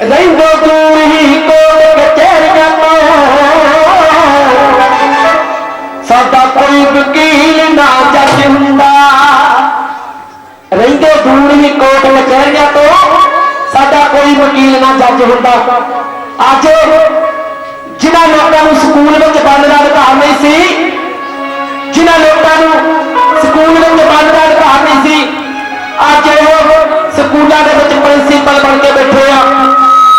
ਰਹਿੰਦੇ ਦੂਰ ਹੀ ਕੋਟ ਕਚਹਿਰੀਆਂ ਤੋਂ ਸਾਡਾ ਕੋਈ ਵਕੀਲ ਨਾ ਜੱਜ ਹੁੰਦਾ ਰਹਿੰਦੇ ਦੂਰ ਹੀ ਕੋਟ ਕਚਹਿਰੀਆਂ ਤੋਂ ਸਾਡਾ ਕੋਈ ਵਕੀਲ ਨਾ ਜੱਜ ਹੁੰਦਾ। ਅੱਜ ਜਿਨ੍ਹਾਂ ਲੋਕਾਂ ਨੂੰ ਸਕੂਲ ਵਿੱਚ ਬੰਦ ਦਾ ਅਧਿਕਾਰ ਨਹੀਂ ਸੀ, ਜਿਨ੍ਹਾਂ ਲੋਕਾਂ ਨੂੰ ਸਕੂਲ ਵਿੱਚ ਬੰਦ ਦਾ ਅਧਿਕਾਰ ਨਹੀਂ ਸੀ, ਅੱਜ ਉਹ ਸਕੂਲਾਂ ਦੇ ਵਿੱਚ ਪ੍ਰਿੰਸੀਪਲ ਬਣ ਕੇ ਬੈਠੇ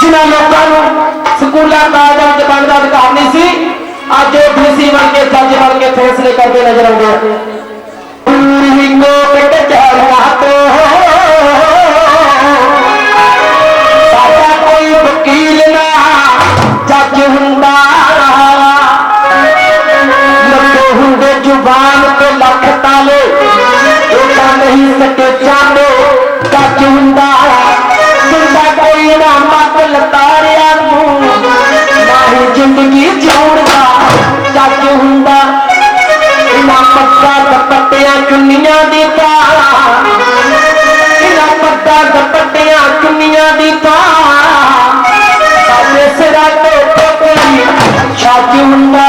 ਜਿਨ੍ਹਾਂ ਲੋਕਾਂ ਨੂੰ ਸਕੂਲਾਂ ਕਾਲਜਾਂ ਵਿੱਚ ਬੰਦ ਦਾ ਅਧਿਕਾਰ ਨਹੀਂ ਸੀ। ਅੱਜ ਉਹ ਡੀਸੀ ਬਣ ਕੇ, ਜੱਜ ਬਣ ਕੇ ਫੈਸਲੇ ਕਰਦੇ ਨਜ਼ਰ ਆਉਂਦੇ ਦੁਪੱਟਿਆਂ ਚੁੰਨੀਆਂ ਦੀ ਤਾਂ ਇਹਨਾਂ ਪੱਕਾ ਦੁਪੱਟਿਆਂ ਚੁੰਨੀਆਂ ਦੀ ਤਾਂ ਸਾਡੇ ਸਿਰਾਂ ਤੇ ਟੋਪੀ ਛੱਜ ਹੁੰਦਾ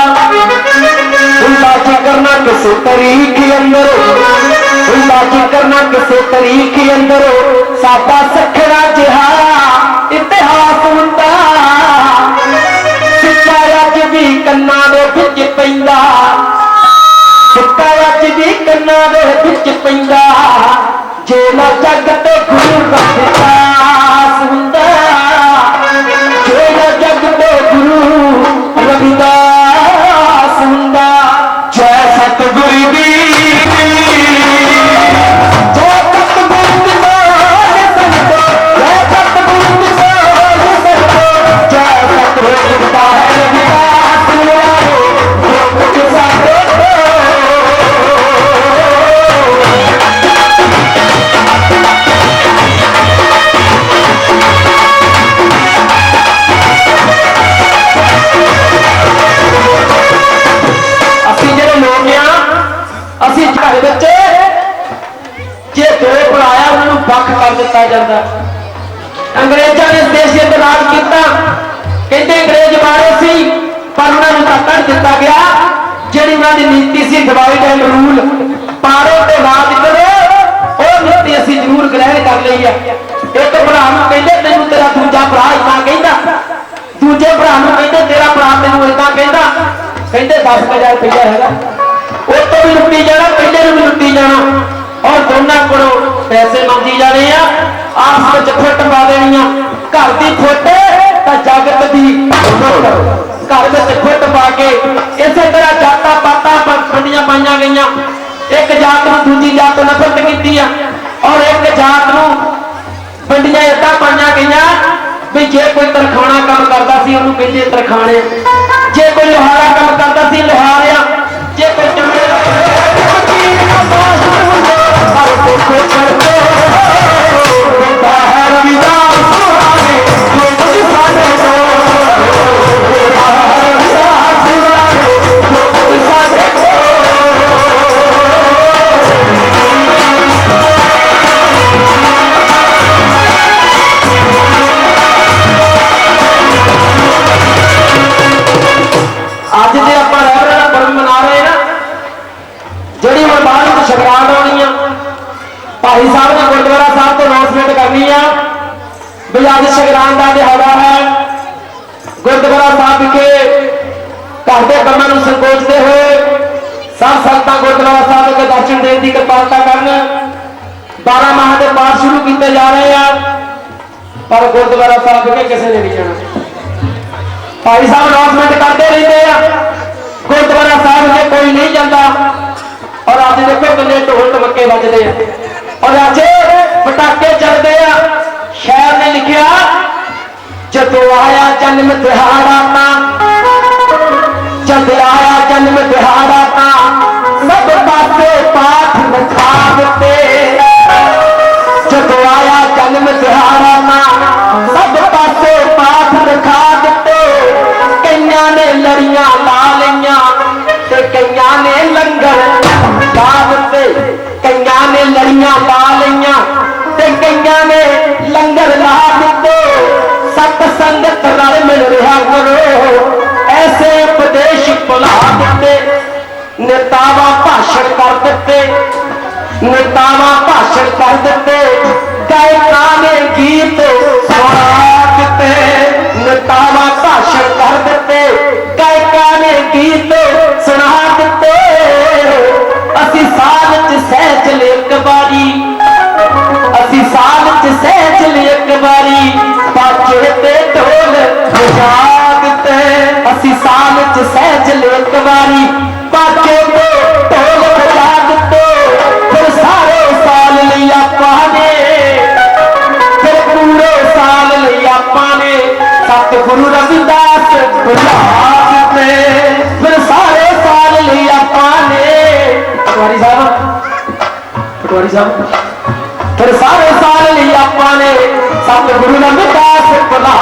ਹੁੰਦਾ ਜ਼ਿਕਰ ਨਾ ਕਿਸੇ ਤਰੀਕ ਅੰਦਰ? ਹੁੰਦਾ ਜ਼ਿਕਰ ਨਾ ਕਿਸੇ ਤਰੀਕ ਅੰਦਰ? ਸਾਡਾ ਸਖਰਾ ਜਿਹਾ ਇਤਿਹਾਸ ਹੁੰਦਾ ਸਿੱਕਾ ਰੱਜ ਵੀ ਕੰਨਾਂ ਦੇ ਵਿੱਚ ਪੈਂਦਾ। ਪੈਂਦਾ ਜੇ ਨਾ ਜੱਗ ਕਹਿੰਦੇ ਅੰਗਰੇਜ਼ ਮਾਰੇ ਸੀ, ਪਰ ਉਹਨਾਂ ਨੂੰ ਤਾਂ ਕੱਢ ਦਿੱਤਾ ਗਿਆ, ਜਿਹੜੀ ਉਹਨਾਂ ਦੀ ਨੀਤੀ ਸੀ ਡਿਵਾਈਡ ਐਂਡ ਰੂਲ ਪਾਰੋ ਤੇ ਰਾਜ ਕਰੋ ਉਹ ਨੀਤੀ ਅਸੀਂ ਜ਼ਰੂਰ ਗ੍ਰਹਿਣ ਕਰ ਲਈ ਹੈ ਇੱਕ ਭਰਾ ਨੂੰ ਕਹਿੰਦੇ, ਤੈਨੂੰ ਤੇਰਾ ਦੂਜਾ ਭਰਾ ਇਦਾਂ ਕਹਿੰਦਾ। ਦੂਜੇ ਭਰਾ ਨੂੰ ਕਹਿੰਦੇ, ਤੇਰਾ ਭਰਾ ਤੈਨੂੰ ਇਦਾਂ ਕਹਿੰਦਾ। ਕਹਿੰਦੇ 10000 ਰੁਪਇਆ ਹੈਗਾ ਉਹ ਤੋਂ ਵੀ ਲੁੱਟੀ ਜਾਣਾ, ਪਹਿਲੇ ਨੂੰ ਵੀ ਲੁੱਟੀ ਜਾਣਾ। ਔਰ ਦੋਨਾਂ ਕੋਲੋਂ ਪੈਸੇ ਮੰਗੀ ਜਾਣੇ ਆ। ਆਪਸ ਵਿੱਚ ਫੁੱਟ ਪਾ ਦੇਣੀਆਂ ਕਰਦਾ ਸੀ ਉਹਨੂੰ ਤਰਖਾਣੇ ਜੇ ਕੋਈ ਲੋਹਾਰਾ ਭਾਈ ਸਾਹਿਬ ਨੇ ਗੁਰਦੁਆਰਾ ਸਾਹਿਬ ਤੋਂ ਅਨਾਉਂਸਮੈਂਟ ਕਰਨੀ ਆ ਵੀ ਅੱਜ ਸ਼ਗਰਾਨ ਦਾ ਦਿਹਾੜਾ ਹੈ। ਗੁਰਦੁਆਰਾ ਸਾਹਿਬ ਵਿਖੇ ਘਰ ਦੇ ਕੰਮਾਂ ਨੂੰ ਸੰਕੋਚਦੇ ਹੋਏ ਸਭ ਸੰਗਤਾਂ ਗੁਰਦੁਆਰਾ ਸਾਹਿਬ ਦੇ ਦਰਸ਼ਨ ਦੇਣ ਦੀ ਕਿਰਪਾਲਤਾ ਕਰਨ 12 ਮਾਹ ਦੇ ਪਾਠ ਸ਼ੁਰੂ ਕੀਤੇ ਜਾ ਰਹੇ ਆ, ਪਰ ਗੁਰਦੁਆਰਾ ਸਾਹਿਬ ਵਿਖੇ ਕਿਸੇ ਨੇ ਨਹੀਂ ਜਾਣਾ। ਭਾਈ ਸਾਹਿਬ ਅਨਾਉਂਸਮੈਂਟ ਕਰਦੇ ਰਹਿੰਦੇ ਆ, ਗੁਰਦੁਆਰਾ ਸਾਹਿਬ ਜੇ ਕੋਈ ਨਹੀਂ ਜਾਂਦਾ ਔਰ ਅੱਜ ਦੇਖੋ ਕਿੰਨੇ ਢੋਲ ਟਮੱਕੇ ਵੱਜਦੇ ਆ। ਔਰ ਅੱਜ ਪਟਾਕੇ ਚੱਲਦੇ ਆ। ਸ਼ਾਇਰ ਨੇ ਲਿਖਿਆ, ਜਦੋਂ ਆਇਆ ਜਨਮ ਦਿਹਾੜਾ ਤਾਂ, ਜਦ ਆਇਆ ਜਨਮ ਦਿਹਾੜਾ ਤਾਂ, ਸਭ ਪਾਸੇ ਪਾਠ ਰਖਾ ਦਿੱਤੇ। ਜਦੋਂ ਆਇਆ ਜਨਮ ਦਿਹਾੜਾ ਨਾ ਸਭ ਪਾਸੇ ਪਾਠ ਰਖਾ ਦਿੱਤੇ। ਕਈਆਂ ਨੇ ਲੜੀਆਂ ਲਾ ਲਈਆਂ ਤੇ ਕਈਆਂ ਨੇ ਲੰਗਰ کئیاں نے لڑیاں پا لیاں تے کئیاں نے لنگر لا دیتے ست سنگت رل مل رہا کرو ایسے اپدیش بلا دیتے نتاوہ پاشر کر دیتے نتاوہ پاشر کر دیتے گائکاں نے گیت سنا دیتے نتاوہ پاشر کر دیتے ਵਜਾ ਦਿੱਤੇ ਅਸੀਂ ਸਾਲ ਚ ਸਹਿਜ ਲੈ ਵਾਰੀ ਬਾਜੇ ਤੇ ਢੋਲ ਵਜਾ ਦਿੱਤੇ ਫਿਰ ਸਾਰੇ ਸਾਲ ਲਈ ਆਪਾਂ ਨੇ, ਫਿਰ ਪੂਰੇ ਸਾਲ ਲਈ ਆਪਾਂ ਨੇ, ਸਤਿਗੁਰੂ ਰਵਿਦਾਸ ਬੁਲਾ ਦਿੱਤੇ ਫਿਰ ਸਾਰੇ ਸਾਲ ਲਈ ਆਪਾਂ ਨੇ। ਪਟਵਾਰੀ ਸਾਹਿਬ ਪਟਵਾਰੀ ਸਾਹਿਬ, ਫਿਰ ਸਾਰੇ ਸਾਲ ਲਈ ਆਪਾਂ ਨੇ, ਸਤਿਗੁਰੂ ਰਵਿਦਾਸ ਬੁਲਾ